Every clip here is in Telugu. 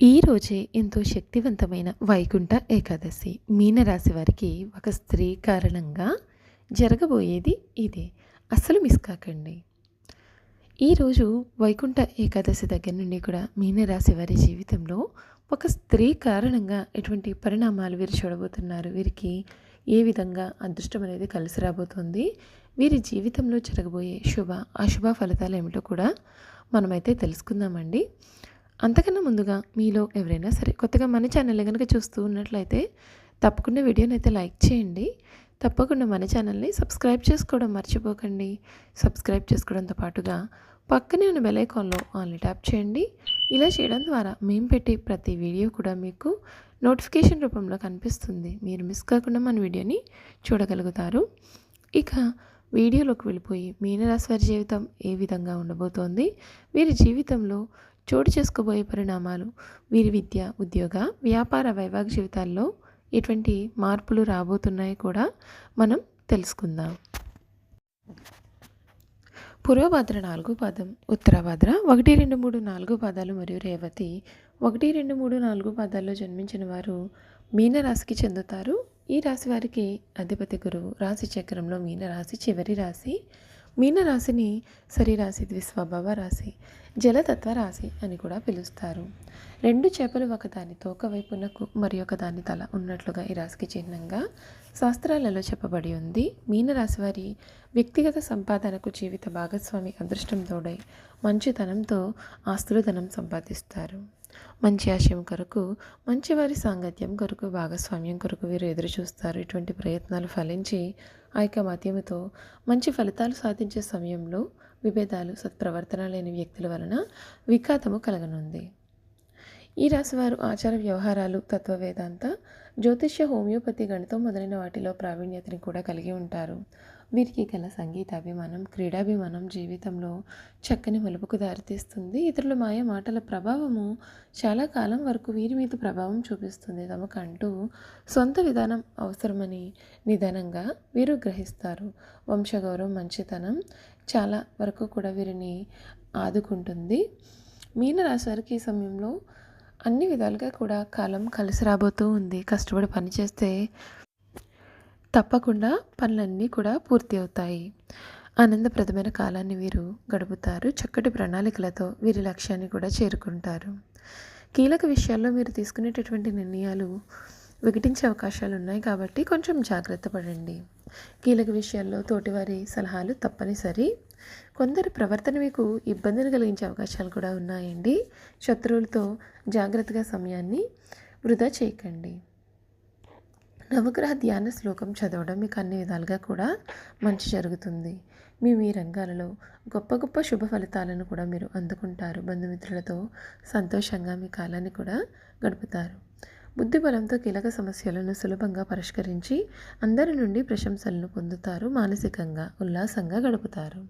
ఈరోజే ఎంతో శక్తివంతమైన వైకుంఠ ఏకాదశి మీనరాశి వారికి ఒక స్త్రీ కారణంగా జరగబోయేది ఇదే. అస్సలు మిస్ కాకండి. ఈరోజు వైకుంఠ ఏకాదశి దగ్గర నుండి కూడా మీనరాశి వారి జీవితంలో ఒక స్త్రీ కారణంగా ఎటువంటి పరిణామాలు వీరు చూడబోతున్నారు? వీరికి ఏ విధంగా అదృష్టం అనేది కలిసి రాబోతుంది? వీరి జీవితంలో జరగబోయే శుభ అశుభ ఫలితాలు ఏమిటో కూడా మనమైతే తెలుసుకుందామండి. అంతకన్నా ముందుగా మీలో ఎవరైనా సరే కొత్తగా మన ఛానల్ కనుక చూస్తూ ఉన్నట్లయితే తప్పకుండా వీడియోని అయితే లైక్ చేయండి. తప్పకుండా మన ఛానల్ని సబ్స్క్రైబ్ చేసుకోవడం మర్చిపోకండి. సబ్స్క్రైబ్ చేసుకోవడంతో పాటుగా పక్కనే ఉన్న బెల్ ఐకాన్లో ఆన్లీ ట్యాప్ చేయండి. ఇలా చేయడం ద్వారా మేము పెట్టే ప్రతి వీడియో కూడా మీకు నోటిఫికేషన్ రూపంలో కనిపిస్తుంది. మీరు మిస్ కాకుండా మన వీడియోని చూడగలుగుతారు. ఇక వీడియోలోకి వెళ్ళిపోయి మీనరాశి వారి జీవితం ఏ విధంగా ఉండబోతోంది? వీరి జీవితంలో చోటు చేసుకోబోయే పరిణామాలు వీరి విద్య ఉద్యోగ వ్యాపార వైవాహిక జీవితాల్లో ఎటువంటి మార్పులు రాబోతున్నాయి కూడా మనం తెలుసుకుందాం. పూర్వభద్ర నాలుగు పాదం ఉత్తరభద్ర ఒకటి రెండు మూడు నాలుగు పాదాలు మరియు రేవతి ఒకటి రెండు మూడు నాలుగు పాదాల్లో జన్మించిన వారు మీనరాశికి చెందుతారు. ఈ రాశి వారికి అధిపతి గురువు రాశి చక్రంలో మీనరాశి చివరి రాశి మీనరాశిని సరిరాశి ద్విస్వభావ రాశి జలతత్వ రాశి అని కూడా పిలుస్తారు. రెండు చేపలు ఒకదాని తోక వైపునకు మరి ఒకదాని తల ఉన్నట్లుగా ఈ రాశికి చిహ్నంగా శాస్త్రాలలో చెప్పబడి ఉంది. మీనరాశి వారి వ్యక్తిగత సంపాదనకు జీవిత భాగస్వామి అదృష్టం తోడై మంచితనంతో ఆస్తులు ధనం సంపాదిస్తారు. మంచి ఆశయం కొరకు మంచివారి సాంగత్యం కొరకు భాగస్వామ్యం కొరకు వీరు ఎదురు చూస్తారు. ఇటువంటి ప్రయత్నాలు ఫలించి ఐకమత్యముతో మంచి ఫలితాలు సాధించే సమయంలో విభేదాలు సత్ప్రవర్తన లేని వ్యక్తుల వలన వికాతము కలగనుంది. ఈ రాశివారు ఆచార వ్యవహారాలు తత్వవేదాంత జ్యోతిష్య హోమియోపతి గణితం మొదలైన వాటిలో ప్రావీణ్యతని కూడా కలిగి ఉంటారు. వీరికి గల సంగీతాభిమానం క్రీడాభిమానం జీవితంలో చక్కని మలుపుకు దారితీస్తుంది. ఇతరుల మాయ మాటల ప్రభావము చాలా కాలం వరకు వీరి మీద ప్రభావం చూపిస్తుంది. తమకంటూ సొంత విధానం అవసరమని నిదానంగా వీరు గ్రహిస్తారు. వంశగౌరవం మంచితనం చాలా వరకు కూడా వీరిని ఆదుకుంటుంది. మీనరాశి వారికి ఈ సమయంలో అన్ని విధాలుగా కూడా కాలం కలిసి రాబోతూ ఉంది. కష్టపడి పనిచేస్తే తప్పకుండా పనులన్నీ కూడా పూర్తి అవుతాయి. ఆనందప్రదమైన కాలాన్ని వీరు గడుపుతారు. చక్కటి ప్రణాళికలతో వీరి లక్ష్యాన్ని కూడా చేరుకుంటారు. కీలక విషయాల్లో మీరు తీసుకునేటటువంటి నిర్ణయాలు వికటించే అవకాశాలు ఉన్నాయి కాబట్టి కొంచెం జాగ్రత్త పడండి. కీలక విషయాల్లో తోటివారి సలహాలు తప్పనిసరి. కొందరి ప్రవర్తన మీకు ఇబ్బందిని కలిగించే అవకాశాలు కూడా ఉన్నాయండి. శత్రువులతో జాగ్రత్తగా సమయాన్ని వృధా చేయకండి. నవగ్రహ ధ్యాన శ్లోకం చదవడం మీకు అన్ని విధాలుగా కూడా మంచి జరుగుతుంది. మీ మీ రంగాలలో గొప్ప గొప్ప శుభ ఫలితాలను కూడా మీరు అందుకుంటారు. బంధుమిత్రులతో సంతోషంగా మీ కాలాన్ని కూడా గడుపుతారు. బుద్ధి బలంతో కీలక సమస్యలను సులభంగా పరిష్కరించి అందరి నుండి ప్రశంసలను పొందుతారు. మానసికంగా ఉల్లాసంగా గడుపుతారు.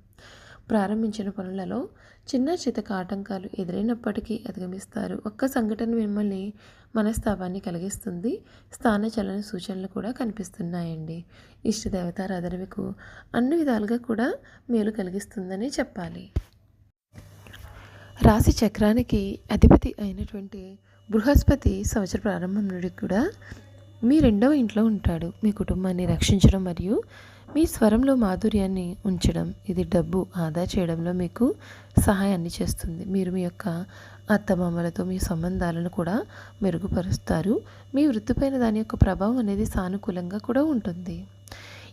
ప్రారంభించిన పనులలో చిన్న చితక ఆటంకాలు ఎదురైనప్పటికీ అధిగమిస్తారు. ఒక్క సంఘటన మిమ్మల్ని మనస్తాపాన్ని కలిగిస్తుంది. స్థానచలన సూచనలు కూడా కనిపిస్తున్నాయండి. ఇష్టదేవతారాధన మీకు అన్ని విధాలుగా కూడా మేలు కలిగిస్తుందని చెప్పాలి. రాశి చక్రానికి అధిపతి అయినటువంటి బృహస్పతి సంవత్సర ప్రారంభం నుండి కూడా మీ రెండవ ఇంట్లో ఉంటాడు. మీ కుటుంబాన్ని రక్షించడం మరియు మీ స్వరంలో మాధుర్యాన్ని ఉంచడం ఇది డబ్బు ఆదా చేయడంలో మీకు సహాయాన్ని చేస్తుంది. మీరు మీ యొక్క అత్తమామలతో మీ సంబంధాలను కూడా మెరుగుపరుస్తారు. మీ వృత్తిపైన దాని యొక్క ప్రభావం అనేది సానుకూలంగా కూడా ఉంటుంది.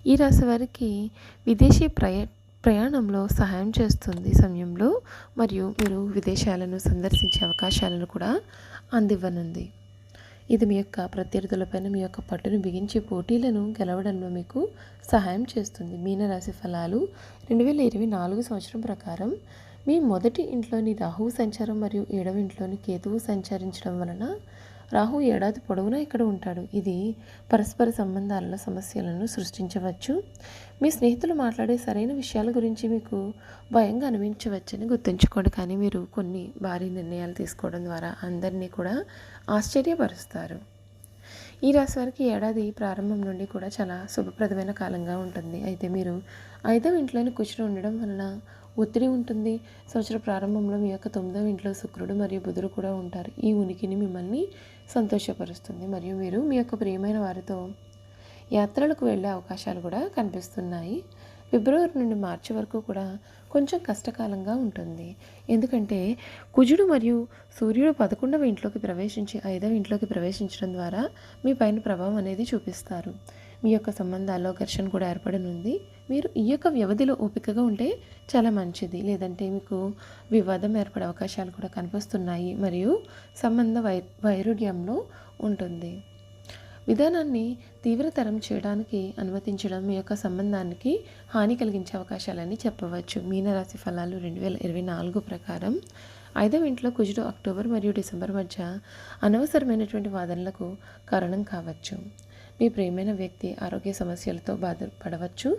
ఈ రాశి వారికి విదేశీ ప్రయ ప్రయాణంలో సహాయం చేస్తుంది. సమయంలో మరియు మీరు విదేశాలను సందర్శించే అవకాశాలను కూడా అందివ్వనుంది. ఇది మీ యొక్క ప్రత్యర్థులపైన మీ యొక్క పట్టును బిగించి పోటీలను గెలవడంలో మీకు సహాయం చేస్తుంది. మీనరాశి ఫలాలు రెండు వేల ఇరవై నాలుగు సంవత్సరం ప్రకారం మీ మొదటి ఇంట్లోని రాహువు సంచారం మరియు ఏడవ ఇంట్లోని కేతువు సంచరించడం వలన రాహు ఏడాది పొడవునా ఇక్కడ ఉంటాడు. ఇది పరస్పర సంబంధాలలో సమస్యలను సృష్టించవచ్చు. మీ స్నేహితులు మాట్లాడే సరైన విషయాల గురించి మీకు భయంగా అనిపించవచ్చని గుర్తుంచుకోండి. కానీ మీరు కొన్ని భారీ నిర్ణయాలు తీసుకోవడం ద్వారా అందరినీ కూడా ఆశ్చర్యపరుస్తారు. ఈ రాశి వారికి ఏడాది ప్రారంభం నుండి కూడా చాలా శుభప్రదమైన కాలంగా ఉంటుంది. అయితే మీరు ఐదవ ఇంట్లోని కూర్చుని ఉండడం వలన ఒత్తిడి ఉంటుంది. సంవత్సర ప్రారంభంలో మీ యొక్క తొమ్మిదవ ఇంట్లో శుక్రుడు మరియు బుధుడు కూడా ఉంటారు. ఈ ఉనికిని మిమ్మల్ని సంతోషపరుస్తుంది. మరియు మీరు మీ యొక్క ప్రియమైన వారితో యాత్రలకు వెళ్ళే అవకాశాలు కూడా కనిపిస్తున్నాయి. ఫిబ్రవరి నుండి మార్చి వరకు కూడా కొంచెం కష్టకాలంగా ఉంటుంది. ఎందుకంటే కుజుడు మరియు సూర్యుడు పదకొండవ ఇంట్లోకి ప్రవేశించి ఐదవ ఇంట్లోకి ప్రవేశించడం ద్వారా మీ పైన ప్రభావం అనేది చూపిస్తారు. మీ యొక్క సంబంధాల్లో ఘర్షణ కూడా ఏర్పడనుంది. మీరు ఈ యొక్క వ్యవధిలో ఓపికగా ఉంటే చాలా మంచిది. లేదంటే మీకు వివాదం ఏర్పడే అవకాశాలు కూడా కనిపిస్తున్నాయి. మరియు సంబంధ వై వైరుధ్యంలో ఉంటుంది. విధానాన్ని తీవ్రతరం చేయడానికి అనుమతించడం మీ యొక్క సంబంధానికి హాని కలిగించే అవకాశాలని చెప్పవచ్చు. మీనరాశి ఫలాలు రెండు వేల ఇరవై నాలుగు ప్రకారం ఐదవ ఇంట్లో కుజుడు అక్టోబర్ మరియు డిసెంబర్ మధ్య అనవసరమైనటువంటి వాదనలకు కారణం కావచ్చు. మీ ప్రేమైన వ్యక్తి ఆరోగ్య సమస్యలతో బాధపడవచ్చు.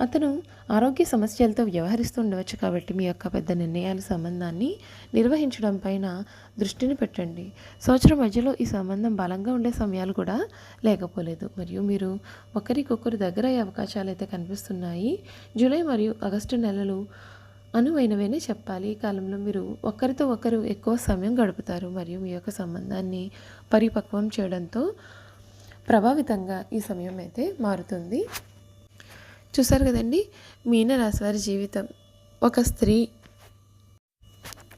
అతను ఆరోగ్య సమస్యలతో వ్యవహరిస్తూ ఉండవచ్చు కాబట్టి మీ యొక్క పెద్ద నిర్ణయాల సంబంధాన్ని నిర్వహించడం పైన దృష్టిని పెట్టండి. సంవత్సరం మధ్యలో ఈ సంబంధం బలంగా ఉండే సమయాలు కూడా లేకపోలేదు. మరియు మీరు ఒకరికొకరు దగ్గర అయ్యే అవకాశాలు అయితే కనిపిస్తున్నాయి. జూలై మరియు ఆగస్టు నెలలు అనువైనవనే చెప్పాలి. ఈ కాలంలో మీరు ఒకరితో ఒకరు ఎక్కువ సమయం గడుపుతారు. మరియు మీ యొక్క సంబంధాన్ని పరిపక్వం చేయడంతో ప్రభావితంగా ఈ సమయం అయితే మారుతుంది. చూసారు కదండి? మీనరాశి వారి జీవితం. ఒక స్త్రీ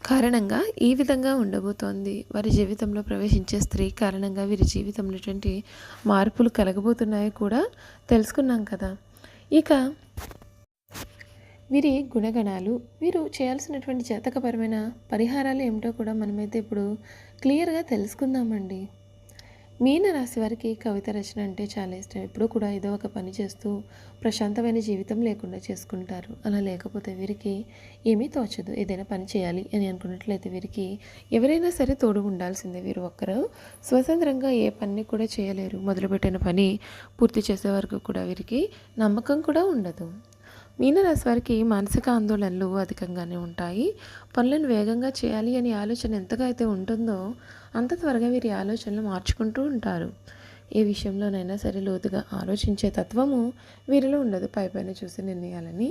కారణంగా ఈ విధంగా ఉండబోతోంది. వారి జీవితంలో ప్రవేశించే స్త్రీ కారణంగా వీరి జీవితంలోటువంటి మార్పులు కలగబోతున్నాయో కూడా తెలుసుకున్నాం కదా. ఇక వీరి గుణగణాలు వీరు చేయాల్సినటువంటి జాతకపరమైన పరిహారాలు ఏమిటో కూడా మనమైతే ఇప్పుడు క్లియర్గా తెలుసుకుందామండి. మీనరాశి వారికి కవిత రచన అంటే చాలా ఇష్టం. ఎప్పుడూ కూడా ఏదో ఒక పని చేస్తూ ప్రశాంతమైన జీవితం లేకుండా చేసుకుంటారు. అలా లేకపోతే వీరికి ఏమీ తోచదు. ఏదైనా పని చేయాలి అని అనుకున్నట్లయితే వీరికి ఎవరైనా సరే తోడు ఉండాల్సిందే. వీరు ఒక్కరు స్వతంత్రంగా ఏ పని కూడా చేయలేరు. మొదలుపెట్టిన పని పూర్తి చేసే వరకు కూడా వీరికి నమ్మకం కూడా ఉండదు. మీనరాశి వారికి మానసిక ఆందోళనలు అధికంగానే ఉంటాయి. పనులను వేగంగా చేయాలి అనే ఆలోచన ఎంతగా అయితే ఉంటుందో అంత త్వరగా వీరి ఆలోచనలు మార్చుకుంటూ ఉంటారు. ఏ విషయంలోనైనా సరే లోతుగా ఆలోచించే తత్వము వీరిలో ఉండదు. పై పైన చూసి నిర్ణయాలని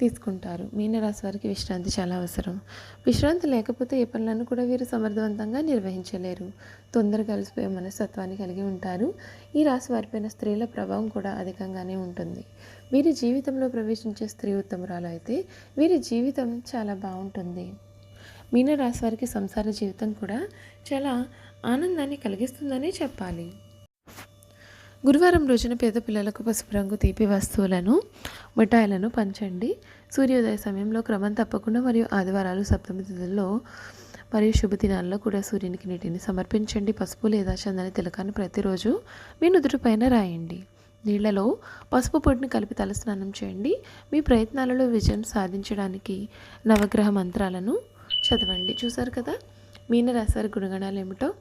తీసుకుంటారు. మీనరాశి వారికి విశ్రాంతి చాలా అవసరం. విశ్రాంతి లేకపోతే ఏ పనులను కూడా వీరు సమర్థవంతంగా నిర్వహించలేరు. తొందరగా కలిసిపోయే మనస్తత్వాన్ని కలిగి ఉంటారు. ఈ రాశి వారిపైన స్త్రీల ప్రభావం కూడా అధికంగానే ఉంటుంది. వీరి జీవితంలో ప్రవేశించే స్త్రీ ఉత్తమరాలు అయితే వీరి జీవితం చాలా బాగుంటుంది. మీనరాశి వారికి సంసార జీవితం కూడా చాలా ఆనందాన్ని కలిగిస్తుందనే చెప్పాలి. గురువారం రోజున పేద పిల్లలకు పసుపు రంగు తీపి వస్తువులను మిఠాయిలను పంచండి. సూర్యోదయ సమయంలో క్రమం తప్పకుండా మరియు ఆదివారాలు సప్తమి తిథుల్లో మరియు శుభదినాల్లో కూడా సూర్యునికి నీటిని సమర్పించండి. పసుపు లేదా చందని తిలకాన్ని ప్రతిరోజు మీ నుదుటిపైన రాయండి. నీళ్ళలో పసుపు పొడిని కలిపి తలస్నానం చేయండి. మీ ప్రయత్నాలలో విజయం సాధించడానికి నవగ్రహ మంత్రాలను చదవండి. చూసారు కదా? మీనరాశారు గుణగణాలు ఏమిటో?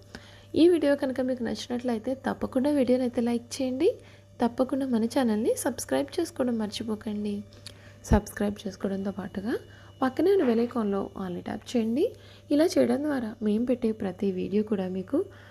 ఈ వీడియో కనుక మీకు నచ్చినట్లయితే తప్పకుండా వీడియోని అయితే లైక్ చేయండి. తప్పకుండా మన ఛానల్ని సబ్స్క్రైబ్ చేసుకోవడం మర్చిపోకండి. సబ్స్క్రైబ్ చేసుకోవడంతో పాటుగా పక్కనే ఉన్న వెలైకాన్లో ఆన్లీ ట్యాప్ చేయండి. ఇలా చేయడం ద్వారా మేము పెట్టే ప్రతి వీడియో కూడా మీకు